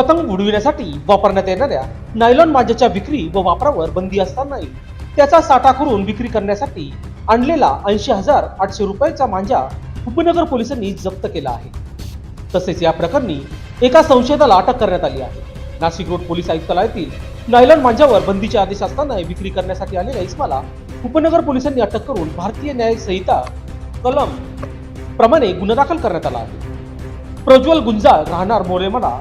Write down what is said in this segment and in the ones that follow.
पतंग उडविण्यासाठी वापरण्यात येणाऱ्या नायलॉन मांजाच्या विक्री व वापरावर बंदी असतानाही त्याचा साठा करून विक्री करण्यासाठी आणलेला ऐंशी हजार आठशे रुपयाचा मांजा उपनगर पोलिसांनी जप्त केला आहे. तसेच या प्रकरणी एका संशयिताला अटक करण्यात आली आहे. नाशिक रोड पोलीस आयुक्तालयातील नायलॉन मांजावर बंदीचे आदेश असताना विक्री करण्यासाठी आलेल्या इस्माला उपनगर पोलिसांनी अटक करून भारतीय न्याय संहिता कलम प्रमाणे गुन्हा दाखल करण्यात आला आहे. प्रज्वल गुंजाळ राहणार मोरेमडा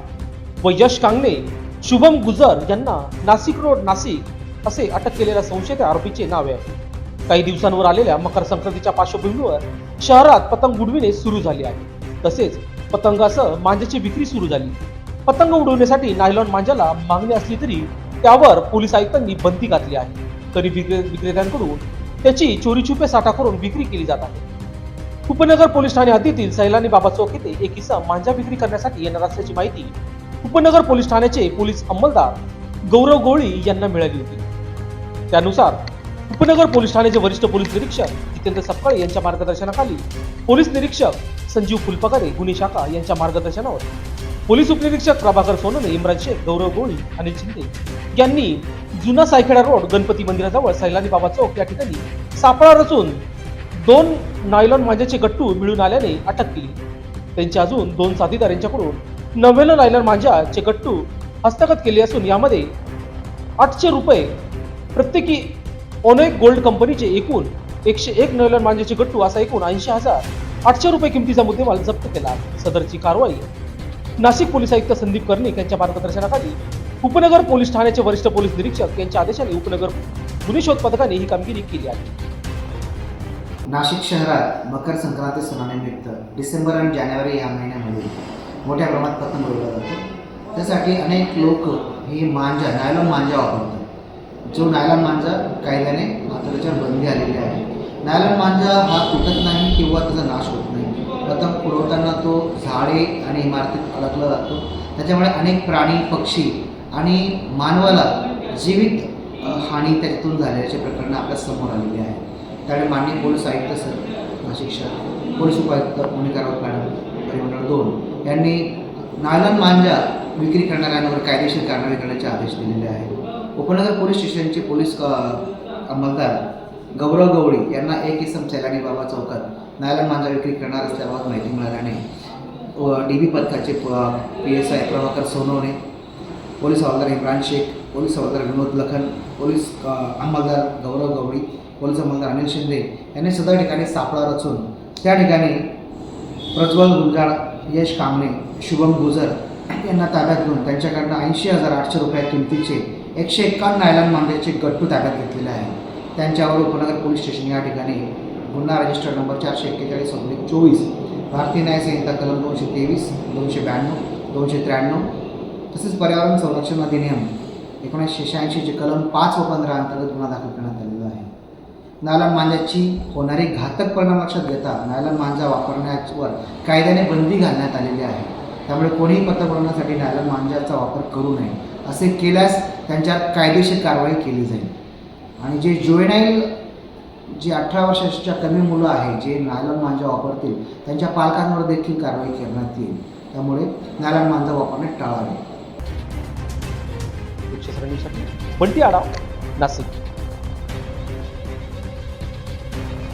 व यश कांगणे शुभम गुजर यांना नाशिक रोड नाशिक असे अटक केलेल्या संशयित आरोपीचे नाव आहे. काही दिवसांवर आलेल्या मकर संक्रांतीच्या पार्श्वभूमीवर शहरात पतंग उडविणे सुरू झाले आहे. तसेच पतंगासह मांजाची विक्री सुरू झाली. पतंग उडवण्यासाठी नायलॉन मांजाला मागणी असली तरी त्यावर पोलीस आयुक्तांनी बंदी घातली आहे. तरी विक्रे विक्रेत्यांकडून त्याची चोरी छुपे साठा करून विक्री केली जात आहे. उपनगर पोलीस ठाणे हद्दीतील सैलानी बाबा चौक येथे एक किस्सा मांजा विक्री करण्यासाठी येणार असल्याची माहिती उपनगर पोलीस ठाण्याचे पोलीस अंमलदार गौरव गोळी यांना मिळाली होती. त्यानुसार उपनगर पोलीस ठाण्याचे वरिष्ठ पोलीस निरीक्षक जितेंद्र सपकाळे यांच्या मार्गदर्शनाखाली पोलीस निरीक्षक संजीव फुलपकारे गुन्हे शाखा यांच्या मार्गदर्शनावर पोलीस उपनिरीक्षक प्रभाकर सोनने इम्रान शेख गौरव गोळी अनिल शिंदे यांनी जुना सायखेडा रोड गणपती मंदिराजवळ सैलानी बाबा चौक या ठिकाणी सापळा रचून दोन नायलॉन मांजाचे गट्टू मिळून आल्याने अटक केली. त्यांच्या अजून दोन साथीदार यांच्याकडून नव्याण्णव नायलॉन मांजाचे गट्टू हस्तगत केले असून यामध्ये आठशे रुपये प्रत्येकी ओनेक गोल्ड कंपनीचे एकूण एकशे एक नायलॉन मांजाचे गट्टू असा एकूण ऐंशी हजार आठशे रुपये किमतीचा मुद्देमाल जप्त केला. सदरची कारवाई नाशिक पोलीस आयुक्त संदीप कर्णिक यांच्या मार्गदर्शनाखाली उपनगर पोलीस ठाण्याचे वरिष्ठ पोलीस निरीक्षक यांच्या आदेशाने उपनगर गुन्हे शोध पथकाने ही कामगिरी केली आहे. नाशिक शहरात मकर संक्रांती सणानिमित्त डिसेंबर आणि जानेवारी या महिन्यामध्ये मोठ्या प्रमाणात पतंग उडवला जातो. त्यासाठी अनेक लोक ही मांजा नायलॉन मांजा वापरतात. जो नायलॉन मांजा कायद्याने आता त्याच्यावर बंदी आलेली आहे. नायलॉन मांजा हा तुटत नाही किंवा त्याचा नाश होत नाही. पतंग उडवताना तो झाडे आणि इमारतीत अडकला जातो. त्याच्यामुळे अनेक प्राणी पक्षी आणि मानवाला जीवित हानी त्याच्यातून झाल्याचे प्रकरणं आपल्यासमोर आलेली आहे. त्यामुळे माननीय पोलीस आयुक्त सर नाशिक शहर पोलीस उपायुक्त मोनिका राऊत मॅडम परिमंडळ दोन. यांनी नायलॉन मांजा विक्री करणाऱ्यांवर कायदेशीर कारवाई करण्याचे आदेश दिलेले आहेत. उपनगर पोलीस स्टेशनचे पोलीस अंमलदार गौरव गवळी यांना एक इसम सैलानी बाबा चौकात नायलॉन मांजा विक्री करणार असल्याबाबत माहिती मिळाल्याने डी बी पथकाचे P S I Prabhakar Sonawane police हवालदार इम्रान शेख पोलीस हवालदार विनोद लखन पोलीस अंमलदार गौरव गवळी पोलीस अंमलदार अनिल शिंदे यांनी सदर ठिकाणी सापळा रचून त्या ठिकाणी प्रज्वल गुंजाळ यश कांबळे शुभम गुजर यांना ताब्यात घेऊन त्यांच्याकडनं ऐंशी हजार आठशे रुपया किमतीचे एकशे एक्कावन्न नायलॉन मांजाचे गट्टू ताब्यात घेतलेले आहे. त्यांच्यावर उपनगर पोलीस स्टेशन या ठिकाणी गुन्हा रजिस्टर नंबर चारशे एक्केचाळीस ऑब्लिक चोवीस भारतीय न्याय संहिता कलम दोनशे तेवीस दोनशे ब्याण्णव दोनशे त्र्याण्णव तसेच पर्यावरण संरक्षण अधिनियम एकोणीसशे शहाऐंशीचे कलम पाच व पंधरा अंतर्गत गुन्हा दाखल करण्यात आलेला आहे नायलॉन मांजाची होणारी घातक परिणाम लक्षात घेता नायलॉन मांजा वापरण्यावर कायद्याने बंदी घालण्यात आलेली आहे. त्यामुळे कोणीही पतंग उडवण्यासाठी नायलॉन मांजाचा वापर करू नये. असे केल्यास त्यांच्यावर कायदेशीर कारवाई केली जाईल. आणि जे जुएनाईल जे अठरा वर्षाच्या कमी मुलं आहे जे नायलॉन मांजा वापरतील त्यांच्या पालकांवर देखील कारवाई करण्यात येईल. त्यामुळे नायलॉन मांजा वापरणे टाळावे. आडाव. नाशिक.